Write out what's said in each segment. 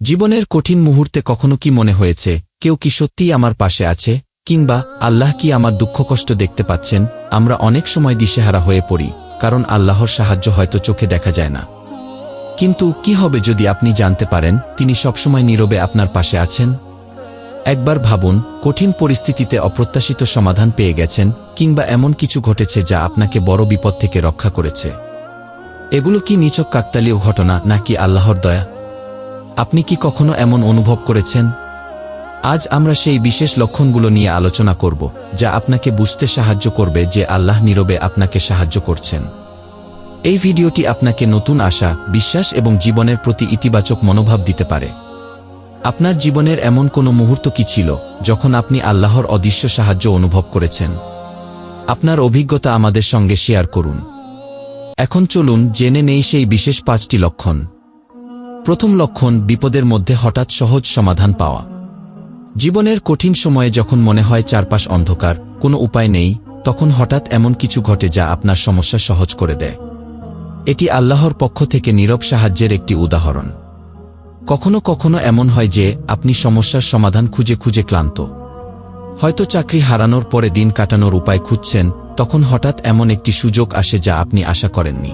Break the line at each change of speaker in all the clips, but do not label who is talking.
জীবনের কঠিন মুহূর্তে কখনো কি মনে হয়েছে, কেউ কি সত্যিই আমার পাশে আছে, কিংবা আল্লাহ কি আমার দুঃখ কষ্ট দেখতে পাচ্ছেন, আমরা অনেক সময় দিশেহারা হয়ে পড়ি, কারণ আল্লাহর সাহায্য হয়তো চোখে দেখা যায় না। কিন্তু কি হবে যদি আপনি জানতে পারেন, তিনি সবসময় নীরবে আপনার পাশে আছেন? একবার ভাবুন, কঠিন পরিস্থিতিতে অপ্রত্যাশিত সমাধান পেয়ে গেছেন, কিংবা এমন কিছু ঘটেছে যা আপনাকে বড় বিপদ থেকে রক্ষা করেছে। এগুলো কি নিচক কাকতালীয় ঘটনা, নাকি আল্লাহর দয়া? আপনি কি কখনো এমন অনুভব করেছেন? আজ আমরা সেই বিশেষ লক্ষণগুলো নিয়ে আলোচনা করব, যা আপনাকে বুঝতে সাহায্য করবে যে আল্লাহ নীরবে আপনাকে সাহায্য করছেন। এই ভিডিওটি আপনাকে নতুন আশা, বিশ্বাস এবং জীবনের প্রতি ইতিবাচক মনোভাব দিতে পারে। আপনার জীবনের এমন কোনো মুহূর্ত কি ছিল, যখন আপনি আল্লাহর অদৃশ্য সাহায্য অনুভব করেছেন? আপনার অভিজ্ঞতা আমাদের সঙ্গে শেয়ার করুন। এখন চলুন জেনে নেই সেই বিশেষ পাঁচটি লক্ষণ। প্রথম লক্ষণ বিপদের মধ্যে হঠাৎ সহজ সমাধান পাওয়া। জীবনের কঠিন সময়ে যখন মনে হয় চারপাশ অন্ধকার, কোনো উপায় নেই, তখন হঠাৎ এমন কিছু ঘটে যা আপনার সমস্যা সহজ করে দেয়। এটি আল্লাহর পক্ষ থেকে নীরব সাহায্যের একটি উদাহরণ। কখনো কখনো এমন হয় যে, আপনি সমস্যার সমাধান খুঁজে খুঁজে ক্লান্ত। হয়তো চাকরি হারানোর পরে দিন কাটানোর উপায় খুঁজছেন, তখন হঠাৎ এমন একটি সুযোগ আসে যা আপনি আশা করেননি।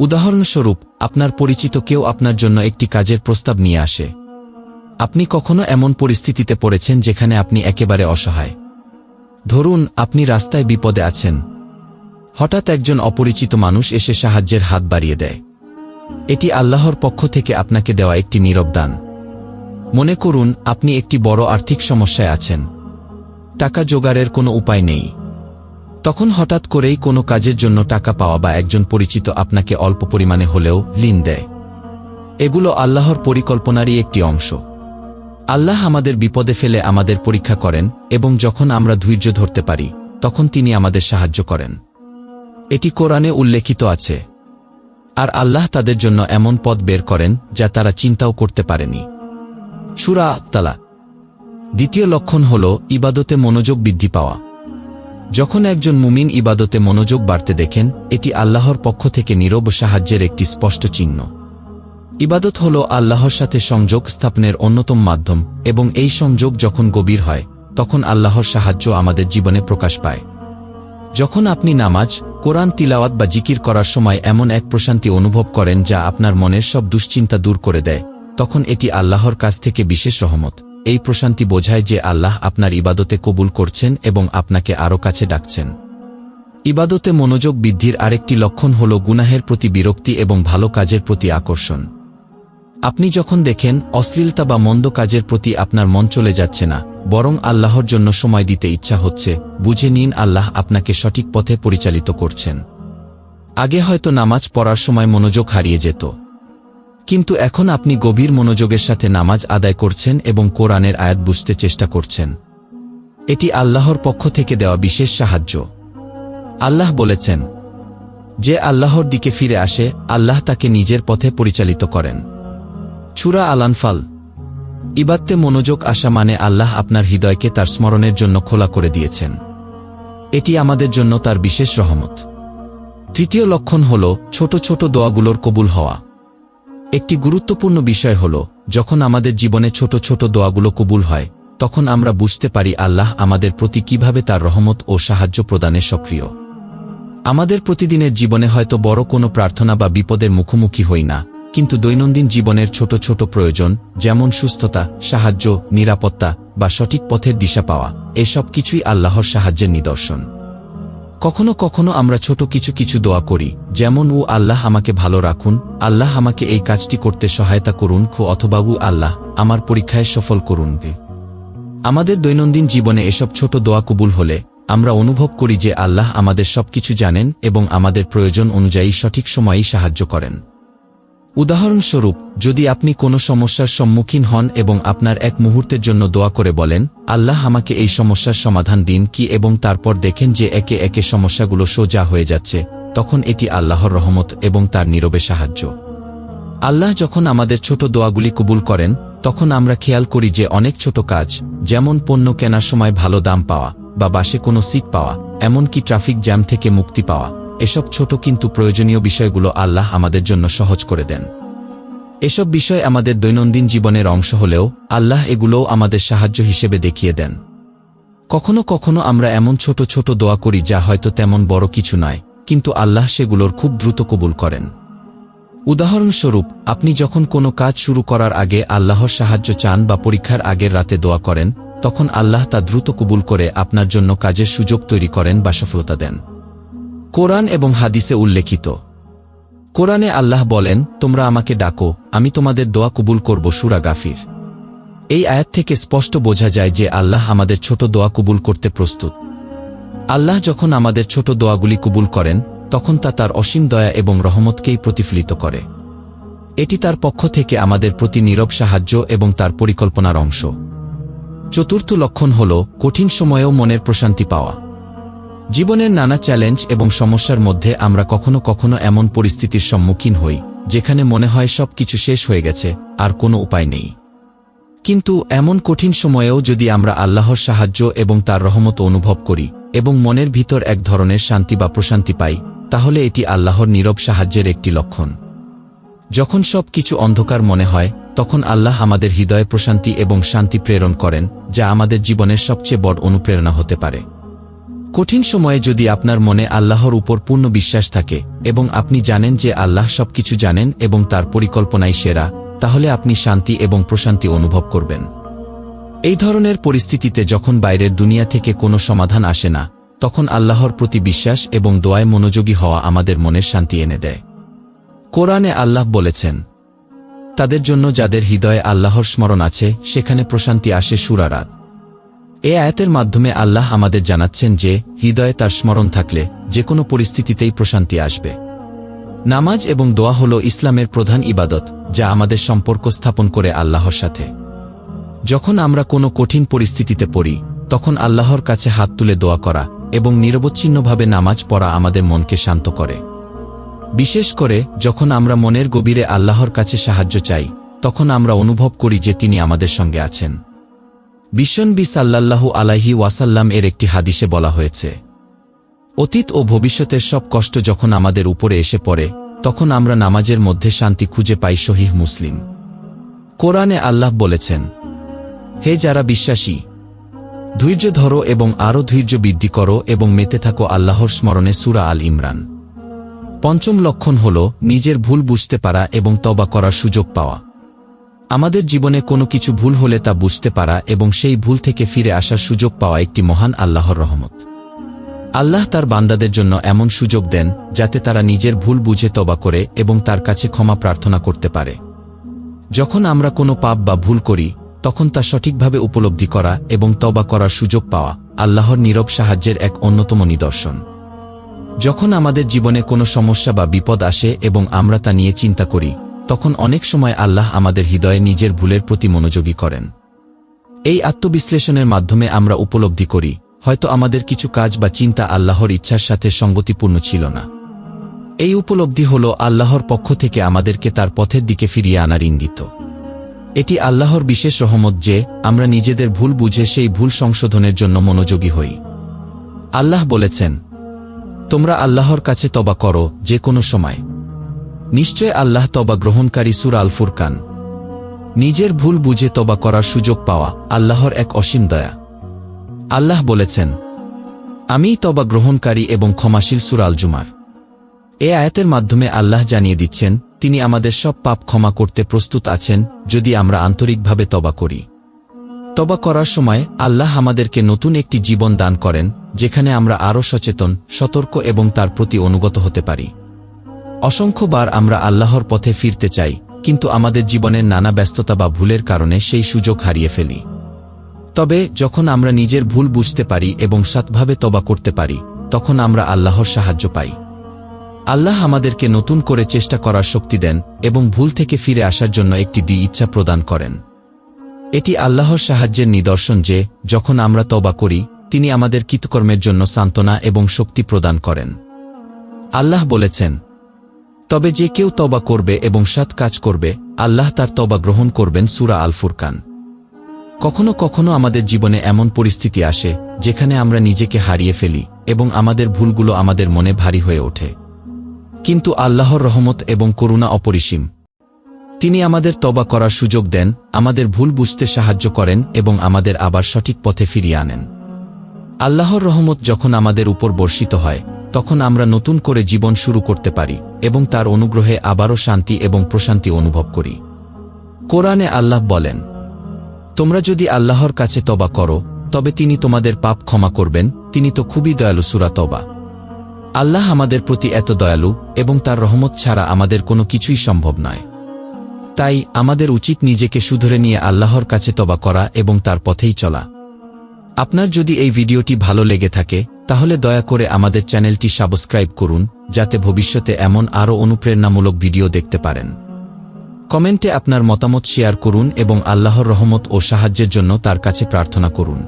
উদাহরণস্বরূপ, আপনার পরিচিত কেউ আপনার জন্য একটি কাজের প্রস্তাব নিয়ে আসে। আপনি কখনো এমন পরিস্থিতিতে পড়েছেন যেখানে আপনি একেবারে অসহায়। ধরুন, আপনি রাস্তায় বিপদে আছেন। হঠাৎ একজন অপরিচিত মানুষ এসে সাহায্যের হাত বাড়িয়ে দেয়। এটি আল্লাহর পক্ষ থেকে আপনাকে দেওয়া একটি নীরব দান। মনে করুন, আপনি একটি বড় আর্থিক সমস্যায় আছেন। টাকা জোগাড়ের কোনো উপায় নেই। তখন হঠাৎ করেই কোনো কাজের জন্য টাকা পাওয়া বা একজন পরিচিত আপনাকে অল্প পরিমাণে হলেও লিন দেয়। এগুলো আল্লাহর পরিকল্পনারই একটি অংশ। আল্লাহ আমাদের বিপদে ফেলে আমাদের পরীক্ষা করেন এবং যখন আমরা ধৈর্য ধরতে পারি, তখন তিনি আমাদের সাহায্য করেন। এটি কোরআনে উল্লেখিত আছে। আর আল্লাহ তাদের জন্য এমন পথ বের করেন যা তারা চিন্তাও করতে পারেনি। সুরা আত্তালা দ্বিতীয় লক্ষণ হল, ইবাদতে মনোযোগ বৃদ্ধি পাওয়া। যখন একজন মুমিন ইবাদতে মনোযোগ বাড়তে দেখেন, এটি আল্লাহর পক্ষ থেকে নীরব সাহায্যের একটি স্পষ্ট চিহ্ন। ইবাদত হল আল্লাহর সাথে সংযোগ স্থাপনের অন্যতম মাধ্যম, এবং এই সংযোগ যখন গভীর হয়, তখন আল্লাহর সাহায্য আমাদের জীবনে প্রকাশ পায়। যখন আপনি নামাজ, কোরআন তিলাওয়াত বা জিকির করার সময় এমন এক প্রশান্তি অনুভব করেন যা আপনার মনের সব দুশ্চিন্তা দূর করে দেয়, তখন এটি আল্লাহর কাছ থেকে বিশেষ রহমত। এই প্রশান্তি বোঝায় যে আল্লাহ আপনার ইবাদতে কবুল করছেন এবং আপনাকে আরও কাছে ডাকছেন। ইবাদতে মনোযোগ বৃদ্ধির আরেকটি লক্ষণ হল গুনাহের প্রতি বিরক্তি এবং ভালো কাজের প্রতি আকর্ষণ। আপনি যখন দেখেন, অশ্লীলতা বা মন্দ কাজের প্রতি আপনার মন চলে যাচ্ছে না, বরং আল্লাহর জন্য সময় দিতে ইচ্ছা হচ্ছে, বুঝে নিন আল্লাহ আপনাকে সঠিক পথে পরিচালিত করছেন। আগে হয়তো নামাজ পড়ার সময় মনোযোগ হারিয়ে যেত। কিন্তু এখন আপনি গভীর মনোযোগের সাথে নামাজ আদায় করছেন এবং কোরআনের আয়াত বুঝতে চেষ্টা করছেন। এটি আল্লাহর পক্ষ থেকে দেওয়া বিশেষ সাহায্য। আল্লাহ বলেছেন, যে আল্লাহর দিকে ফিরে আসে, আল্লাহ তাকে নিজের পথে পরিচালিত করেন। চূড়া আলানফাল ইবাত্তে মনোযোগ আসা মানে আল্লাহ আপনার হৃদয়কে তার স্মরণের জন্য খোলা করে দিয়েছেন। এটি আমাদের জন্য তার বিশেষ রহমত। তৃতীয় লক্ষণ হল ছোট ছোট দোয়াগুলোর কবুল হওয়া। একটি গুরুত্বপূর্ণ বিষয় হল, যখন আমাদের জীবনে ছোট ছোট দোয়াগুলো কবুল হয়, তখন আমরা বুঝতে পারি আল্লাহ আমাদের প্রতি কীভাবে তার রহমত ও সাহায্য প্রদানে সক্রিয়। আমাদের প্রতিদিনের জীবনে হয়তো বড় কোনো প্রার্থনা বা বিপদের মুখোমুখি হই না, কিন্তু দৈনন্দিন জীবনের ছোট ছোট প্রয়োজন, যেমন সুস্থতা, সাহায্য, নিরাপত্তা বা সঠিক পথের দিশা পাওয়া, এসব কিছুই আল্লাহর সাহায্যের নিদর্শন। কখনো কখনো আমরা ছোট কিছু কিছু দোয়া করি, যেমন ও আল্লাহ আমাকে ভালো রাখুন, আল্লাহ আমাকে এই কাজটি করতে সহায়তা করুন, খো অথবাবু আল্লাহ আমার পরীক্ষায় সফল করুন আমাদের দৈনন্দিন জীবনে এসব ছোট দোয়া কবুল হলে, আমরা অনুভব করি যে আল্লাহ আমাদের সবকিছু জানেন এবং আমাদের প্রয়োজন অনুযায়ী সঠিক সময়েই সাহায্য করেন। উদাহরণস্বরূপ, যদি আপনি কোনো সমস্যার সম্মুখীন হন এবং আপনার এক মুহূর্তের জন্য দোয়া করে বলেন, আল্লাহ আমাকে এই সমস্যার সমাধান দিন কি এবং তারপর দেখেন যে একে একে সমস্যাগুলো সোজা হয়ে যাচ্ছে, তখন এটি আল্লাহর রহমত এবং তার নীরবে সাহায্য। আল্লাহ যখন আমাদের ছোট দোয়াগুলি কবুল করেন, তখন আমরা খেয়াল করি যে অনেক ছোট কাজ, যেমন পণ্য কেনার সময় ভালো দাম পাওয়া বা বাসে কোনো সিট পাওয়া, এমনকি ট্রাফিক জ্যাম থেকে মুক্তি পাওয়া এসব ছোট কিন্তু প্রয়োজনীয় বিষয়গুলো আল্লাহ আমাদের জন্য সহজ করে দেন। এসব বিষয় আমাদের দৈনন্দিন জীবনের অংশ হলেও আল্লাহ এগুলোও আমাদের সাহায্য হিসেবে দেখিয়ে দেন। কখনো কখনো আমরা এমন ছোট ছোট দোয়া করি যা হয়তো তেমন বড় কিছু নয়, কিন্তু আল্লাহ সেগুলোর খুব দ্রুত কবুল করেন। উদাহরণস্বরূপ, আপনি যখন কোনো কাজ শুরু করার আগে আল্লাহর সাহায্য চান বা পরীক্ষার আগের রাতে দোয়া করেন, তখন আল্লাহ তা দ্রুত কবুল করে আপনার জন্য কাজের সুযোগ তৈরি করেন বা সফলতা দেন। কোরআন এবং হাদিসে উল্লেখিত। কোরআনে আল্লাহ বলেন, তোমরা আমাকে ডাকো, আমি তোমাদের দোয়া কবুল করব, সুরা গাফির। এই আয়াত থেকে স্পষ্ট বোঝা যায় যে আল্লাহ আমাদের ছোট দোয়া কবুল করতে প্রস্তুত। আল্লাহ যখন আমাদের ছোট দোয়াগুলি কবুল করেন, তখন তা তার অসীম দয়া এবং রহমতকেই প্রতিফলিত করে। এটি তার পক্ষ থেকে আমাদের প্রতি নীরব সাহায্য এবং তার পরিকল্পনার অংশ। চতুর্থ লক্ষণ হল, কঠিন সময়েও মনের প্রশান্তি পাওয়া। জীবনের নানা চ্যালেঞ্জ এবং সমস্যার মধ্যে আমরা কখনো কখনো এমন পরিস্থিতির সম্মুখীন হই, যেখানে মনে হয় সব কিছু শেষ হয়ে গেছে, আর কোনো উপায় নেই। কিন্তু এমন কঠিন সময়েও যদি আমরা আল্লাহর সাহায্য এবং তার রহমত অনুভব করি, এবং মনের ভিতর এক ধরনের শান্তি বা প্রশান্তি পাই, তাহলে এটি আল্লাহর নীরব সাহায্যের একটি লক্ষণ। যখন সব কিছু অন্ধকার মনে হয়, তখন আল্লাহ আমাদের হৃদয়ে প্রশান্তি এবং শান্তি প্রেরণ করেন, যা আমাদের জীবনের সবচেয়ে বড় অনুপ্রেরণা হতে পারে। কঠিন সময়ে যদি আপনার মনে আল্লাহর উপর পূর্ণ বিশ্বাস থাকে, এবং আপনি জানেন যে আল্লাহ সবকিছু জানেন এবং তার পরিকল্পনাই সেরা, তাহলে আপনি শান্তি এবং প্রশান্তি অনুভব করবেন। এই ধরনের পরিস্থিতিতে যখন বাইরের দুনিয়া থেকে কোনো সমাধান আসে না, তখন আল্লাহর প্রতি বিশ্বাস এবং দোয়ায় মনোযোগী হওয়া আমাদের মনের শান্তি এনে দেয়। কোরআনে আল্লাহ বলেছেন, তাদের জন্য যাদের হৃদয়ে আল্লাহর স্মরণ আছে, সেখানে প্রশান্তি আসে সুরারাত। এ আয়াতের মাধ্যমে আল্লাহ আমাদের জানাচ্ছেন যে, হৃদয়ে তার স্মরণ থাকলে যে কোনো পরিস্থিতিতেই প্রশান্তি আসবে। নামাজ এবং দোয়া হল ইসলামের প্রধান ইবাদত, যা আমাদের সম্পর্ক স্থাপন করে আল্লাহর সাথে। যখন আমরা কোনো কঠিন পরিস্থিতিতে পড়ি, তখন আল্লাহর কাছে হাত তুলে দোয়া করা এবং নিরবচ্ছিন্নভাবে নামাজ পড়া আমাদের মনকে শান্ত করে। বিশেষ করে, যখন আমরা মনের গভীরে আল্লাহর কাছে সাহায্য চাই, তখন আমরা অনুভব করি যে তিনি আমাদের সঙ্গে আছেন। বিশ্বনবী সাল্লাল্লাহু আলাইহি ওয়াসাল্লাম এর একটি হাদিসে বলা হয়েছে, অতীত ও ভবিষ্যতের সব কষ্ট যখন আমাদের উপরে এসে পড়ে, তখন আমরা নামাজের মধ্যে শান্তি খুঁজে পাই শহীহ মুসলিম। কোরআনে আল্লাহ বলেছেন, হে যারা বিশ্বাসী, ধৈর্য ধরো এবং আরও ধৈর্য বৃদ্ধি করো এবং মেতে থাকো আল্লাহর স্মরণে সুরা আল ইমরান। পঞ্চম লক্ষণ হল নিজের ভুল বুঝতে পারা এবং তবা করার সুযোগ পাওয়া। আমাদের জীবনে কোনো কিছু ভুল হলে তা বুঝতে পারা এবং সেই ভুল থেকে ফিরে আসার সুযোগ পাওয়া একটি মহান আল্লাহর রহমত। আল্লাহ তার বান্দাদের জন্য এমন সুযোগ দেন, যাতে তারা নিজের ভুল বুঝে তবা করে এবং তার কাছে ক্ষমা প্রার্থনা করতে পারে। যখন আমরা কোনো পাপ বা ভুল করি, তখন তা সঠিকভাবে উপলব্ধি করা এবং তবা করার সুযোগ পাওয়া আল্লাহর নীরব সাহায্যের এক অন্যতম নিদর্শন। যখন আমাদের জীবনে কোনো সমস্যা বা বিপদ আসে এবং আমরা তা নিয়ে চিন্তা করি তখন অনেক সময় আল্লাহ আমাদের হৃদয়ে নিজের ভুলের প্রতি মনোযোগী করেন। এই আত্মবিশ্লেষণের মাধ্যমে আমরা উপলব্ধি করি, হয়তো আমাদের কিছু কাজ বা চিন্তা আল্লাহর ইচ্ছার সাথে সঙ্গতিপূর্ণ ছিল না। এই উপলব্ধি হল আল্লাহর পক্ষ থেকে আমাদেরকে তার পথের দিকে ফিরিয়ে আনার ইঙ্গিত। এটি আল্লাহর বিশেষ রহমত যে, আমরা নিজেদের ভুল বুঝে সেই ভুল সংশোধনের জন্য মনোযোগী হই। আল্লাহ বলেছেন, তোমরা আল্লাহর কাছে তবা করো যে কোনো সময়। নিশ্চয় আল্লাহ তবা গ্রহণকারী সুর আল ফুরকান নিজের ভুল বুঝে তবা করার সুযোগ পাওয়া আল্লাহর এক অসীম দয়া। আল্লাহ বলেছেন আমিই তবা গ্রহণকারী এবং ক্ষমাশীল সুর আল জুমার এ আয়াতের মাধ্যমে আল্লাহ জানিয়ে দিচ্ছেন, তিনি আমাদের সব পাপ ক্ষমা করতে প্রস্তুত আছেন, যদি আমরা আন্তরিকভাবে তবা করি। তবা করার সময় আল্লাহ আমাদেরকে নতুন একটি জীবন দান করেন, যেখানে আমরা আরও সচেতন, সতর্ক এবং তার প্রতি অনুগত হতে পারি। অসংখ্যবার আমরা আল্লাহর পথে ফিরতে চাই, কিন্তু আমাদের জীবনের নানা ব্যস্ততা বা ভুলের কারণে সেই সুযোগ হারিয়ে ফেলি। তবে যখন আমরা নিজের ভুল বুঝতে পারি এবং সৎভাবে তবা করতে পারি, তখন আমরা আল্লাহর সাহায্য পাই। আল্লাহ আমাদেরকে নতুন করে চেষ্টা করার শক্তি দেন এবং ভুল থেকে ফিরে আসার জন্য একটি দি ইচ্ছা প্রদান করেন। এটি আল্লাহর সাহায্যের নিদর্শন যে, যখন আমরা তবা করি, তিনি আমাদের কৃতকর্মের জন্য সান্ত্বনা এবং শক্তি প্রদান করেন। আল্লাহ বলেছেন তবে যে কেউ তবা করবে এবং সৎ কাজ করবে, আল্লাহ তার তবা গ্রহণ করবেন সুরা আল ফুরকান কখনো কখনো আমাদের জীবনে এমন পরিস্থিতি আসে, যেখানে আমরা নিজেকে হারিয়ে ফেলি এবং আমাদের ভুলগুলো আমাদের মনে ভারী হয়ে ওঠে। কিন্তু আল্লাহর রহমত এবং করুণা অপরিসীম। তিনি আমাদের তবা করার সুযোগ দেন, আমাদের ভুল বুঝতে সাহায্য করেন এবং আমাদের আবার সঠিক পথে ফিরিয়ে আনেন। আল্লাহর রহমত যখন আমাদের উপর বর্ষিত হয় তখন আমরা নতুন করে জীবন শুরু করতে পারি এবং তার অনুগ্রহে আবারও শান্তি এবং প্রশান্তি অনুভব করি। কোরআনে আল্লাহ বলেন, তোমরা যদি আল্লাহর কাছে তবা করো, তবে তিনি তোমাদের পাপ ক্ষমা করবেন, তিনি তো খুবই দয়ালু সুরা তবা আল্লাহ আমাদের প্রতি এত দয়ালু এবং তার রহমত ছাড়া আমাদের কোনো কিছুই সম্ভব নয়। তাই আমাদের উচিত নিজেকে শুধরে নিয়ে আল্লাহর কাছে তবা করা এবং তার পথেই চলা। আপনার যদি এই ভিডিওটি ভালো লেগে থাকে তাহলে দয়া করে আমাদের চ্যানেলটি সাবস্ক্রাইব করুন, যাতে ভবিষ্যতে এমন আরও অনুপ্রেরণামূলক ভিডিও দেখতে পারেন। কমেন্টে আপনার মতামত শেয়ার করুন এবং আল্লাহর রহমত ও সাহায্যের জন্য তার কাছে প্রার্থনা করুন।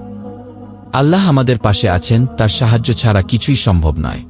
আল্লাহ আমাদের পাশে আছেন, তার সাহায্য ছাড়া কিছুই সম্ভব নয়।